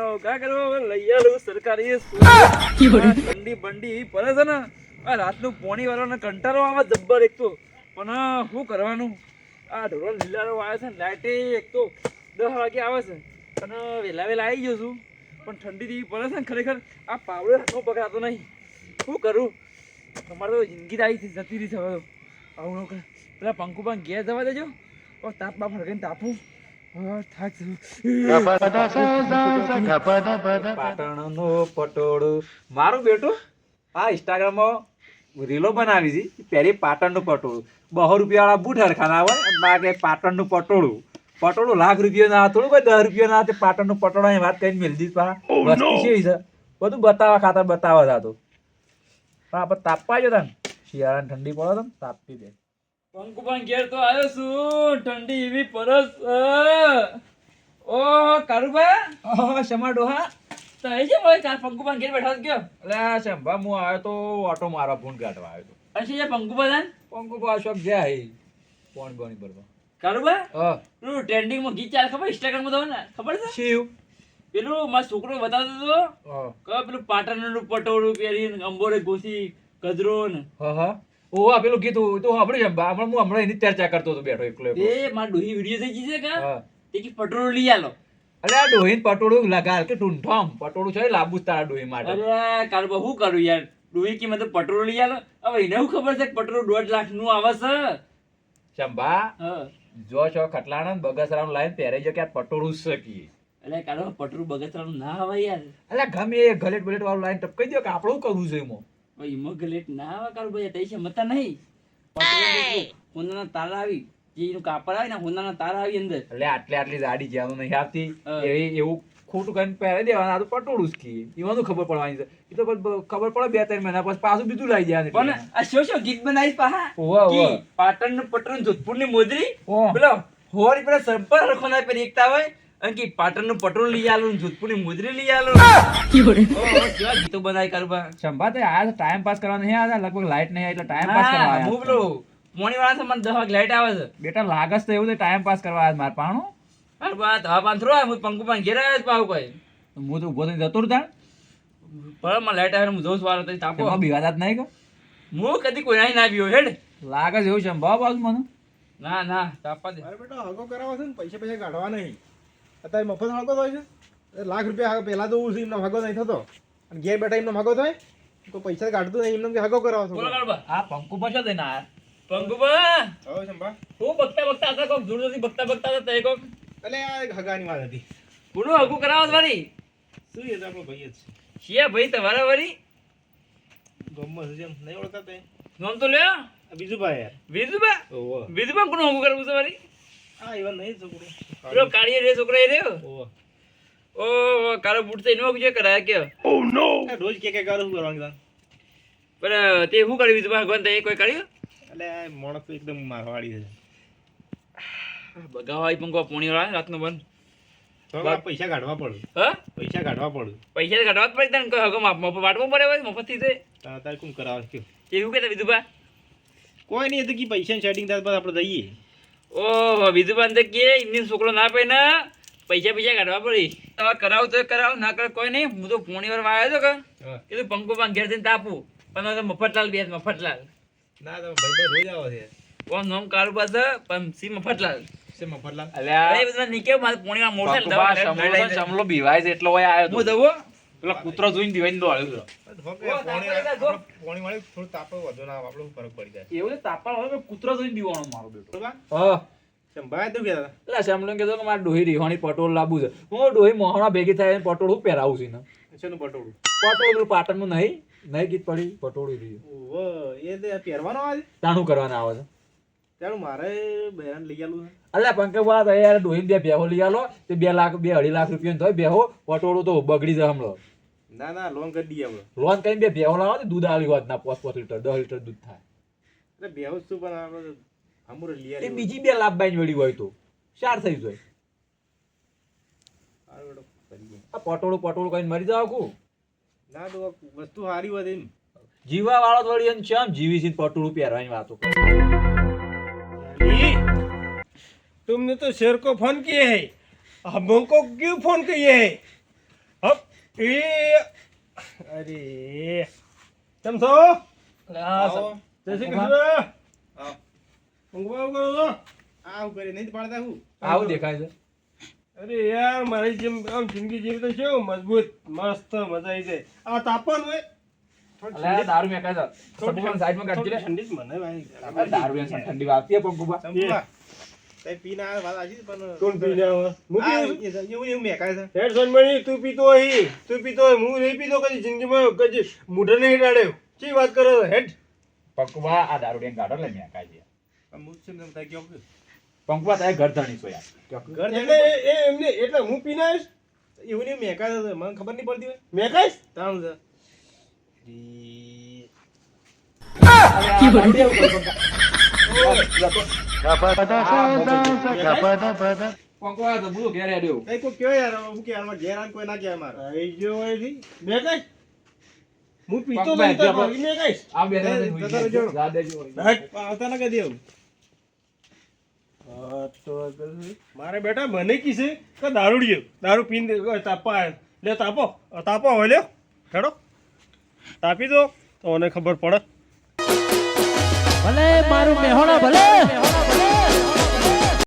પણ કા કરો હવે લઈ આલું સરકારી ઠંડી બંડી પડે છે ને આ રાતનું પોણી વાળાને કંટાળો આવે જબ્બર એક તો. પણ શું કરવાનું? આ ઢોરો લીલારો આવે છે ને લાઇટે એક તો દસ વાગે આવે છે. અને વહેલા વહેલા આવી ગયો છું. પણ ઠંડી જેવી પડે છે ને ખરેખર આ પાવડે હાથમાં પકડાતો નહીં. શું કરું? તમારે તો જિંદગી આવી જતી રહી છે હવે આવું ન પેલા પંકુ પણ ઘેર જવા દેજો. તાપ બાપ હળગાઈને તાપું. પાટણનો પટોળું. મારું બેટું આ ઇન્સ્ટાગ્રામમાં રીલો બનાવી હતી પહેલી પાટણનું પટોળું. બહો રૂપિયાવાળા બૂટ હરખાના હોય બાકી પાટણનું પટોળું. પટોળું લાખ રૂપિયા ના થોડું કોઈ દસ રૂપિયા ના પાટણનું પટોળા વાત કરીને મેળ દીધી. પા વસ્તી છે? બધું બતાવવા ખાતર બતાવવા હતા તો પણ આપણે તાપવા જતા ને. શિયાળાની ઠંડી પડે તો તાપી દે. પંકુ પણ ઘેર તો આવ્યો છું. ઠંડી એવી પરસ ઓ કારુબા શમા ડોહા? તો એ છે ભાઈ કાલ પંકુ પણ ઘેર બેઠા ગયો એટલે શંભા હું આવ્યો તો ઓટો મારા ફોન કાઢવા આવ્યો તો. અશે છે પંકુ બધાન પંકુ બા શોપ જાય હે. પોણી બોણી ભરવા કારુબા હા. પેલું ટ્રેન્ડિંગમાં ગીત ચાલે ખબર? ઇન્સ્ટાગ્રામમાં તમને ખબર છે? શિવ. પેલું મારો છોકરો બતાવતો હતો. કે પેલું પાટણનું પટોળું પહેરીને અંબોરે ઘૂસી ગજરો ને હા હા. આ પેલું કીધું તો સાંભળ્યું છે. હમણાં હું હમણાં એની ચર્ચા કરતો હતો બેઠો એકલો એ મારા ડોહી વીડિયો થઈ ગઈ છે કે? તે કે પટોળું લઈ આલો. અરે આ ડોહીન પટોળું લગાલ કે ટુંઠમ પટોળું છે લાંબુ તારા ડોહી માટે. અરે કાલ બહુ કરું યાર. ડોહી કે મને પટોળું લઈ આલો. હવે એને હું ખબર છે કે પટોળું દોઢ લાખનું આવે છે? શંભા હા. જો છો ખટલાણા ને બગસરાનું લાઈન પહેરે જો કે આ પટોળું છે કી. એટલે કાલ પટોળું બગસરાનું ના આવે યાર. અલ્યા ગમે એ ગલેટ બલેટ વાળું લાઈન ટપકાઈ દો કે આપણું કરવું છે એમાં. ભાઈ મગલેટ ના આવે કારુબા તે છે મતા નહીં. પટોળું હોનાના તારા આવી. જે એનું કાપડ આવે ને હોનાના તાર આવી અંદર. એટલે આટલી આટલી જાડી જ્યાં નહીં આવતી એવી એવું ખોટું કરીને પહેરી દેવાનું આ તો પટોળું જ કી એમાં ખબર પડવાની છે. એ તો ખબર પડે બે ત્રણ મહિના પછી પાછું બીજું લાવી જાય પણ આ શો શું ગીત બનાવી પાહા? ઓવા. કી? પાટણનું પટોળું જોધપુરની મોજરી? પેલો હોરી પેલા સંપર્ક રખવાના પર એકતા હોય. અને કે પાટણનું પટોળું લઈ આલું ને જોધપુરની મુજરી લઈ આલું. કેવા ગીતો બનાવી કારુબા સંભા તો આ ટાઈમ પાસ કરવા નહીં આવ્યા લગભગ લાઈટ નહીં એટલે ટાઈમ પાસ કરવા આવ્યા હું પેલો મોણી વાળા મને દસ વાગે લાઈટ આવે છે. બેટા લાગસ તો એવું ટાઈમ પાસ કરવા આવ્યા મારા પાણું અરે બા ધવા પાંથરો આવે હું પંકુ પાન ઘેર આવ્યો પાવ કોઈ. હું તો ઊભો થઈને જતો રહ્યો પણ મને લાઈટ આવે હું જોઉં છું વાળો તો તાપો. જ નહીં કે હું કદી કોઈ ના આવ્યો હેડ. લાગસ છે એવું સંભા બાજુ મને. ના ના તાપા દે. બેટા હગો કરાવો છે ને પૈસા પૈસા કાઢવા નહીં. અત્યારે મફત હગો થાય છે. લાખ રૂપિયા પહેલા તો હું એમનો ભાગો નહીં થતો. અને ઘેર બેઠા એમનો ભાગો થાય તો પૈસા કાઢતું નહીં એમને કે હગો કરાવો છો. આ પંકુ પાછો થઈને આયા પંકુબા. હવે સંભા હું બગતા બગતા હતા કોક દૂર દૂરથી બગતા બગતા હતા તે કોક. એટલે આ હગાની વાત હતી. પૂરું હગું કરાવો છો વારી શું એ આપણો ભાઈ જ છે. શિયા ભાઈ તમારા વારી ગમમાં છે જેમ નહીં ઓળખતા તે નામ તો લ્યો. આ બીજું ભાઈ યાર. ઓહો. વિધુબા કોનું હગું કરવું છે વારી હા એવા નહીં છોકરો. પેલો કાળીએ રે છોકરા એ રહ્યો ઓહો. ઓ કારો બૂટ જે કરાયા કે. આ રોજ કે કે કરું શું કરવાનું પણ તે શું કર્યું ભગવાન તે કોઈ કર્યું એટલે માણસ તો એકદમ મારવાડી છે. બગાવાઈ પંખો પોણી વાળા રાતનો બંધ. તો પૈસા કાઢવા પડે. હા? પૈસા કાઢવા પડે. પૈસા કાઢવા જ પડે તને હગો મફત વાટવો પડે હોય મફતથી તે તારે તારે કોણ કરાવે? એવું કહેતા વિધુબા કોઈ નહીં તો કે પૈસા સેટિંગ થાય પછી આપણે દઈએ ઓહો વિધુબા અંદર કે ઇન્ડિયન છોકરો ના પે ને પૈસા પૈસા કાઢવા પડી. તમારે કરાવ તો કરાવ ના કરે કોઈ નહીં. હું તો પોણી વાર આવ્યો હતો કે. હા. કીધું પંખો પાંખ ઘેર જઈને તાપું. પણ તો મફતલાલ બે મફતલાલ. ના તો ભાઈ ભાઈ રોજ આવો છે. કોણ નોમ કારું પાસે પણ સી મફતલાલ? મફતલાલ? અલ્યા. અરે બધા નીકળ્યો મારે પોણી માં મોટા છે બીવાય છે એટલો હોય આવ્યો તો. પેલો કૂતરો જોઈને દીવાઈને દોડ્યો પોણી વાળી થોડું તાપ વધુ ના આપણે ફરક પડી જાય? એવું તાપણ હોય કૂતરો જોઈને દીવાનો મારો બેટો. હા. સંભાળ્યા તું કહેતા એટલે સમલો કીધું કે મારે ડોહી રીહોણી પટોળ લાવવું છે. હું ડોહી મોહણા ભેગી થાય પટોળ હું પહેરાવું છું ને શેનું પટોળું? પટોળ પાટણનું નહીં નહીં ગીત પડી પટોળું રહ્યું. ઓહો, એ તે પહેરવાનો આવે? તાણું કરવાના આવે છે. મારે બહેરાને લઈ આલું અલ્યા પંકજ વાત યાર ડોહીને બે બેહો લઈ આલો તે બે લાખ બે અઢી લાખ રૂપિયા થાય બેહો પટોળું તો બગડી જાય હમણાં. ના ના લોન કરી દઈએ આપણે લોન કરીને બે બેહો લાવો ને દૂધ આલી વાત ના પાંચ પાંચ લીટર દસ લીટર દૂધ થાય એટલે બેહુસ શું પણ આપણે હમુરે લઈ એ આલીએ. બીજી બે લાભ બાઈ વળી હોય તો ચાર થઈ જાય હારું બેટો, કરીએ. આ પટોળું પટોળું કઈને મરી જાવ કુ ના તો આ વસ્તુ સારી હોય એમ જીવા વાળો તો વળી એને ચમ જીવી છે પટોળું પહેરવાની વાતો કરે. तुमने तो शेर को फोन किए है अब हमको क्यों फोन किए है એ. અરે. કેમ છો? આવો. જય શ્રી કૃષ્ણ. આવો. ઊંઘવા ઉઘવા કરો છો? આવું કરી નહીં પાડતા હું? આવું દેખાય છે. અરે યાર મારી જેમ આમ જિંદગી જેવી તો છે મજબૂત મસ્ત મજા આવી જાય. આ તાપણ હોય. દારૂ મેં સબુબાન સાઈડમાં કાઢી લે. ઠંડી જ મને ભાઈ. દારૂ ઠંડી વાગતી પણ તે પીને આવે વાત આજી પણ કોણ પીને આવે? હું. એવું એવું મેકાય છે હેડ સોનમણી, તું પીતો હોય તું પીતો હું નહીં પીતો કદી જિંદગીમાં કદી મોઢે નહીં ડાળ્યો ચી વાત કરે હેડ પકવા આ દારૂ ડેન કાઢો લે મેકાય છે હું શું કેમ થાય ગયો પંકવા તારે ઘર ધણી છો યાર ઘર એટલે એ- એ એમને એટલે હું પીને આવીશ એવું નહીં મેકાય છે મને ખબર નહીં પડતી હોય મેં કહીશ તાણું છે મારે બેટા મને કીશે કે દારૂડિયો દારૂ પીને તાપા લે તાપો તાપો હવે લ્યો હેડો તાપી દો તો મને ખબર પડે ભલે, મારું મેહોણા ભલે.